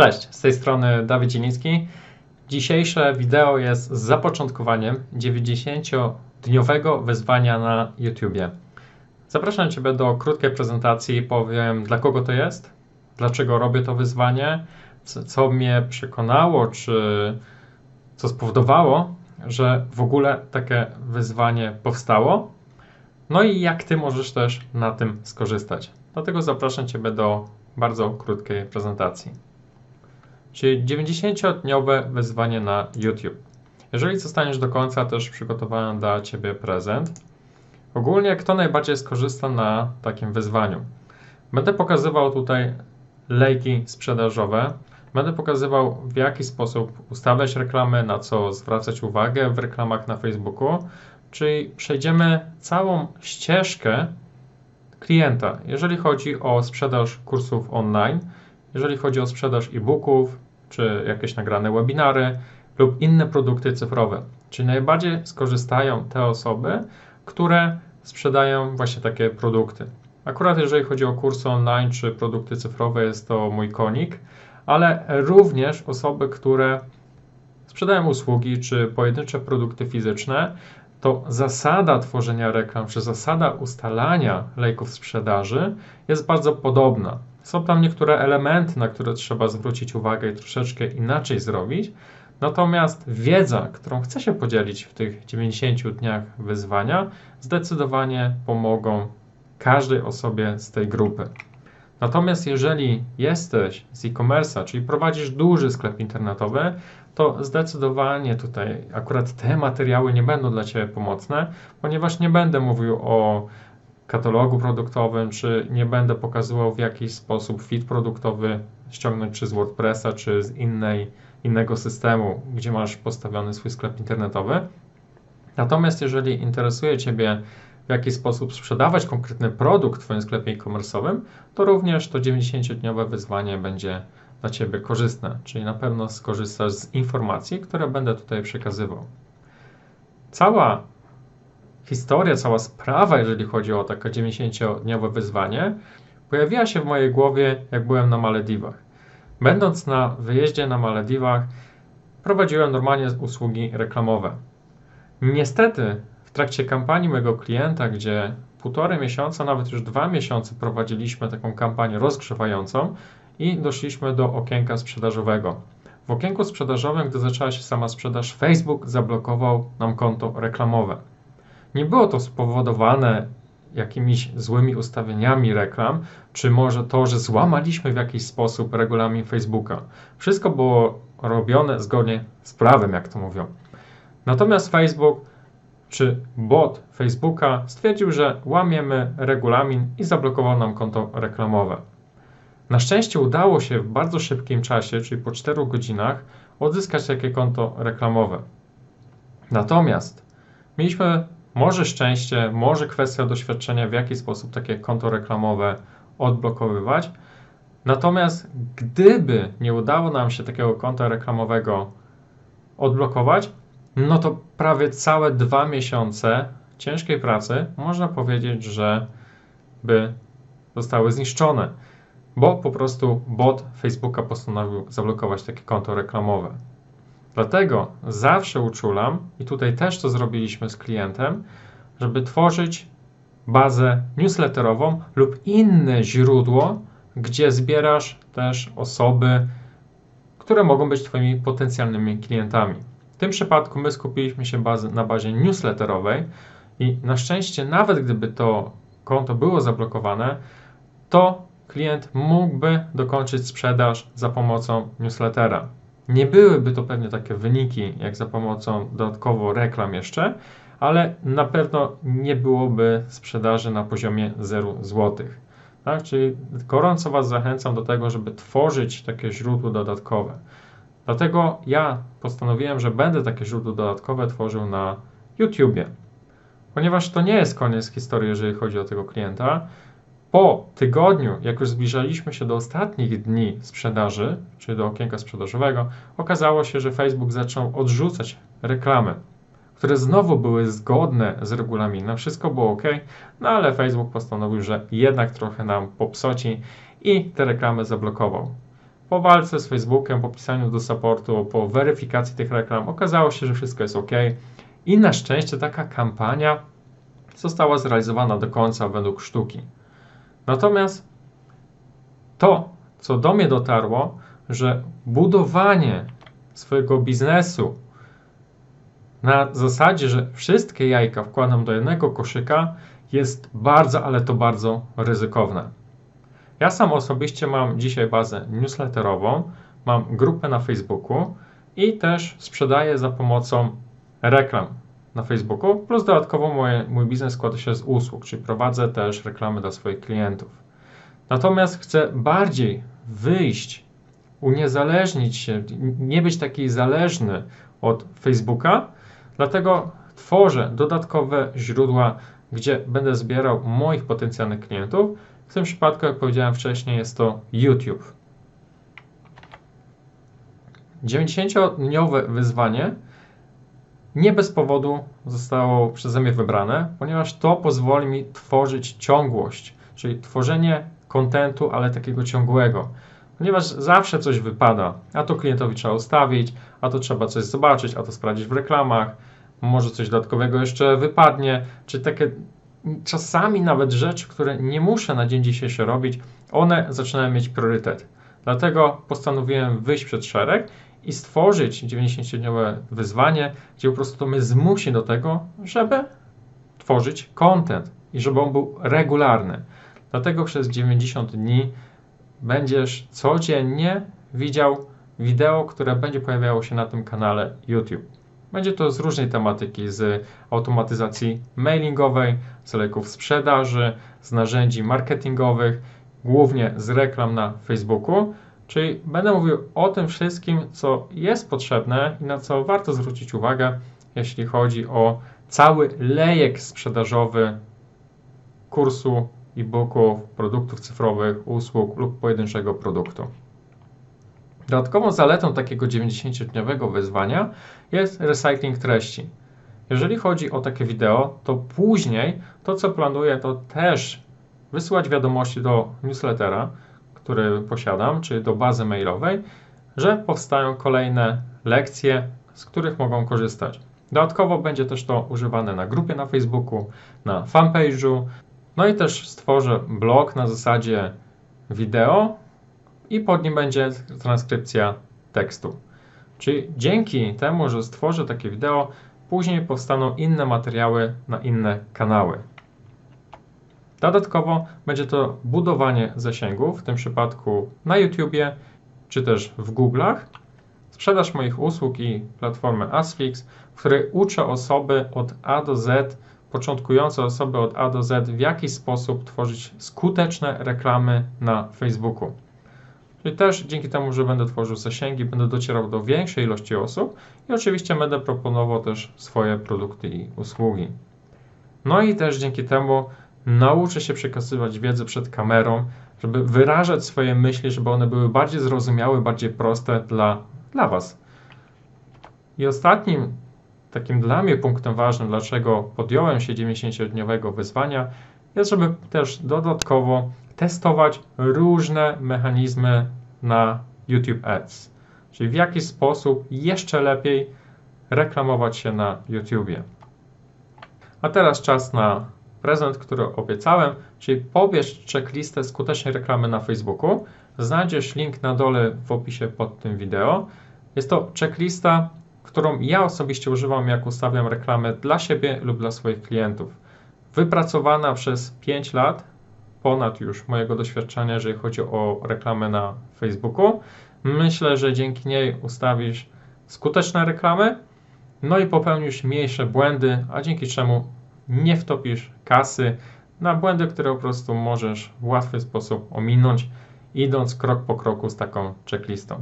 Cześć, z tej strony Dawid Zieliński. Dzisiejsze wideo jest zapoczątkowaniem 90-dniowego wyzwania na YouTubie. Zapraszam Ciebie do krótkiej prezentacji, powiem dla kogo to jest, dlaczego robię to wyzwanie, co mnie przekonało, czy co spowodowało, że w ogóle takie wyzwanie powstało, no i jak Ty możesz też na tym skorzystać. Dlatego zapraszam Ciebie do bardzo krótkiej prezentacji. Czyli 90-dniowe wyzwanie na YouTube. Jeżeli zostaniesz do końca, też przygotowałem dla Ciebie prezent. Ogólnie, kto najbardziej skorzysta na takim wyzwaniu? Będę pokazywał tutaj lejki sprzedażowe. Będę pokazywał, w jaki sposób ustawiać reklamy, na co zwracać uwagę w reklamach na Facebooku. Czyli przejdziemy całą ścieżkę klienta, jeżeli chodzi o sprzedaż kursów online, jeżeli chodzi o sprzedaż e-booków, czy jakieś nagrane webinary lub inne produkty cyfrowe. Czyli najbardziej skorzystają te osoby, które sprzedają właśnie takie produkty. Akurat jeżeli chodzi o kursy online czy produkty cyfrowe, jest to mój konik, ale również osoby, które sprzedają usługi czy pojedyncze produkty fizyczne, to zasada tworzenia reklam, czy zasada ustalania lejków sprzedaży jest bardzo podobna. Są tam niektóre elementy, na które trzeba zwrócić uwagę i troszeczkę inaczej zrobić. Natomiast wiedza, którą chcę się podzielić w tych 90 dniach wyzwania, zdecydowanie pomogą każdej osobie z tej grupy. Natomiast jeżeli jesteś z e-commerce'a, czyli prowadzisz duży sklep internetowy, to zdecydowanie tutaj akurat te materiały nie będą dla Ciebie pomocne, ponieważ nie będę mówił o katalogu produktowym, czy nie będę pokazywał w jaki sposób fit produktowy ściągnąć czy z WordPressa, czy z innej, innego systemu, gdzie masz postawiony swój sklep internetowy. Natomiast jeżeli interesuje Ciebie w jaki sposób sprzedawać konkretny produkt w Twoim sklepie e-commerce'owym, to również to 90-dniowe wyzwanie będzie dla Ciebie korzystne, czyli na pewno skorzystasz z informacji, które będę tutaj przekazywał. Cała historia, cała sprawa, jeżeli chodzi o takie 90-dniowe wyzwanie, pojawiła się w mojej głowie, jak byłem na Malediwach. Będąc na wyjeździe na Malediwach, prowadziłem normalnie usługi reklamowe. Niestety, w trakcie kampanii mojego klienta, gdzie półtorej miesiąca, nawet już dwa miesiące prowadziliśmy taką kampanię rozgrzewającą i doszliśmy do okienka sprzedażowego. W okienku sprzedażowym, gdy zaczęła się sama sprzedaż, Facebook zablokował nam konto reklamowe. Nie było to spowodowane jakimiś złymi ustawieniami reklam, czy może to, że złamaliśmy w jakiś sposób regulamin Facebooka. Wszystko było robione zgodnie z prawem, jak to mówią. Natomiast Facebook czy bot Facebooka stwierdził, że łamiemy regulamin i zablokował nam konto reklamowe. Na szczęście udało się w bardzo szybkim czasie, czyli po 4 godzinach, odzyskać takie konto reklamowe. Natomiast mieliśmy może szczęście, może kwestia doświadczenia, w jaki sposób takie konto reklamowe odblokowywać. Natomiast gdyby nie udało nam się takiego konta reklamowego odblokować, no to prawie całe dwa miesiące ciężkiej pracy można powiedzieć, że by zostały zniszczone, bo po prostu bot Facebooka postanowił zablokować takie konto reklamowe. Dlatego zawsze uczulam, i tutaj też to zrobiliśmy z klientem, żeby tworzyć bazę newsletterową lub inne źródło, gdzie zbierasz też osoby, które mogą być Twoimi potencjalnymi klientami. W tym przypadku my skupiliśmy się na bazie newsletterowej i na szczęście, nawet gdyby to konto było zablokowane, to klient mógłby dokończyć sprzedaż za pomocą newslettera. Nie byłyby to pewnie takie wyniki, jak za pomocą dodatkowo reklam jeszcze, ale na pewno nie byłoby sprzedaży na poziomie 0 zł. Tak? Czyli gorąco Was zachęcam do tego, żeby tworzyć takie źródło dodatkowe. Dlatego ja postanowiłem, że będę takie źródło dodatkowe tworzył na YouTubie. Ponieważ to nie jest koniec historii, jeżeli chodzi o tego klienta. Po tygodniu, jak już zbliżaliśmy się do ostatnich dni sprzedaży, czyli do okienka sprzedażowego, okazało się, że Facebook zaczął odrzucać reklamy, które znowu były zgodne z regulaminem. Wszystko było ok, no ale Facebook postanowił, że jednak trochę nam popsoci i te reklamy zablokował. po walce z Facebookiem, po pisaniu do supportu, po weryfikacji tych reklam okazało się, że wszystko jest ok. I na szczęście taka kampania została zrealizowana do końca według sztuki. Natomiast to, co do mnie dotarło, że budowanie swojego biznesu na zasadzie, że wszystkie jajka wkładam do jednego koszyka, jest bardzo, ale to bardzo ryzykowne. Ja sam osobiście mam dzisiaj bazę newsletterową, mam grupę na Facebooku i też sprzedaję za pomocą reklam na Facebooku, plus dodatkowo moje, mój biznes składa się z usług, czyli prowadzę też reklamy dla swoich klientów. Natomiast chcę bardziej wyjść, uniezależnić się, nie być taki zależny od Facebooka, dlatego tworzę dodatkowe źródła, gdzie będę zbierał moich potencjalnych klientów. W tym przypadku, jak powiedziałem wcześniej, jest to YouTube. 90-dniowe wyzwanie nie bez powodu zostało przeze mnie wybrane, ponieważ to pozwoli mi tworzyć ciągłość, czyli tworzenie kontentu, ale takiego ciągłego. Ponieważ zawsze coś wypada, a to klientowi trzeba ustawić, a to trzeba coś zobaczyć, a to sprawdzić w reklamach, może coś dodatkowego jeszcze wypadnie, czy takie czasami nawet rzeczy, które nie muszę na dzień dzisiejszy robić, one zaczynają mieć priorytet. Dlatego postanowiłem wyjść przed szereg i stworzyć 90-dniowe wyzwanie, gdzie po prostu to mnie zmusi do tego, żeby tworzyć content i żeby on był regularny. Dlatego przez 90 dni będziesz codziennie widział wideo, które będzie pojawiało się na tym kanale YouTube. Będzie to z różnej tematyki, z automatyzacji mailingowej, z leków sprzedaży, z narzędzi marketingowych, głównie z reklam na Facebooku. Czyli będę mówił o tym wszystkim, co jest potrzebne i na co warto zwrócić uwagę, jeśli chodzi o cały lejek sprzedażowy kursu e-booków, produktów cyfrowych, usług lub pojedynczego produktu. Dodatkową zaletą takiego 90-dniowego wyzwania jest recycling treści. Jeżeli chodzi o takie wideo, to później to, co planuję, to też wysyłać wiadomości do newslettera, który posiadam, czy do bazy mailowej, że powstają kolejne lekcje, z których mogą korzystać. Dodatkowo będzie też to używane na grupie na Facebooku, na fanpage'u, no i też stworzę blog na zasadzie wideo i pod nim będzie transkrypcja tekstu. Czyli dzięki temu, że stworzę takie wideo, później powstaną inne materiały na inne kanały. Dodatkowo będzie to budowanie zasięgów, w tym przypadku na YouTubie czy też w Google'ach, sprzedaż moich usług i platformę Asfix, w której uczę osoby od A do Z, początkujące osoby od A do Z, w jaki sposób tworzyć skuteczne reklamy na Facebooku. Czyli też dzięki temu, że będę tworzył zasięgi, będę docierał do większej ilości osób i oczywiście będę proponował też swoje produkty i usługi. No i też dzięki temu nauczę się przekazywać wiedzę przed kamerą, żeby wyrażać swoje myśli, żeby one były bardziej zrozumiałe, bardziej proste dla, dla Was. I ostatnim takim dla mnie punktem ważnym, dlaczego podjąłem się 90-dniowego wyzwania, jest, żeby też dodatkowo testować różne mechanizmy na YouTube Ads, czyli w jaki sposób jeszcze lepiej reklamować się na YouTubie. A teraz czas na prezent, który obiecałem, czyli pobierz checklistę skutecznej reklamy na Facebooku. Znajdziesz link na dole w opisie pod tym wideo. Jest to checklista, którą ja osobiście używam, jak ustawiam reklamę dla siebie lub dla swoich klientów. Wypracowana przez 5 lat, ponad już mojego doświadczenia, jeżeli chodzi o reklamę na Facebooku. Myślę, że dzięki niej ustawisz skuteczne reklamy, no i popełnisz mniejsze błędy, a dzięki czemu nie wtopisz kasy na błędy, które po prostu możesz w łatwy sposób ominąć, idąc krok po kroku z taką checklistą.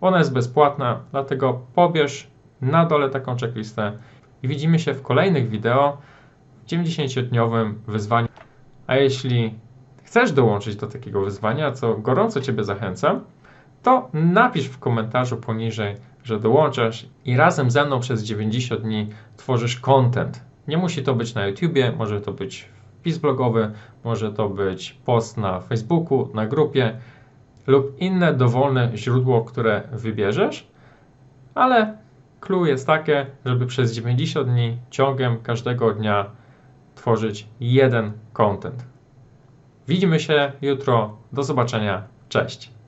Ona jest bezpłatna, dlatego pobierz na dole taką checklistę i widzimy się w kolejnych wideo w 90-dniowym wyzwaniu. A jeśli chcesz dołączyć do takiego wyzwania, co gorąco Ciebie zachęcam, to napisz w komentarzu poniżej, że dołączasz i razem ze mną przez 90 dni tworzysz content nie musi to być na YouTubie, może to być wpis blogowy, może to być post na Facebooku, na grupie. lub inne dowolne źródło, które wybierzesz, ale clue jest takie, żeby przez 90 dni ciągiem każdego dnia tworzyć jeden content. Widzimy się jutro. Do zobaczenia. Cześć.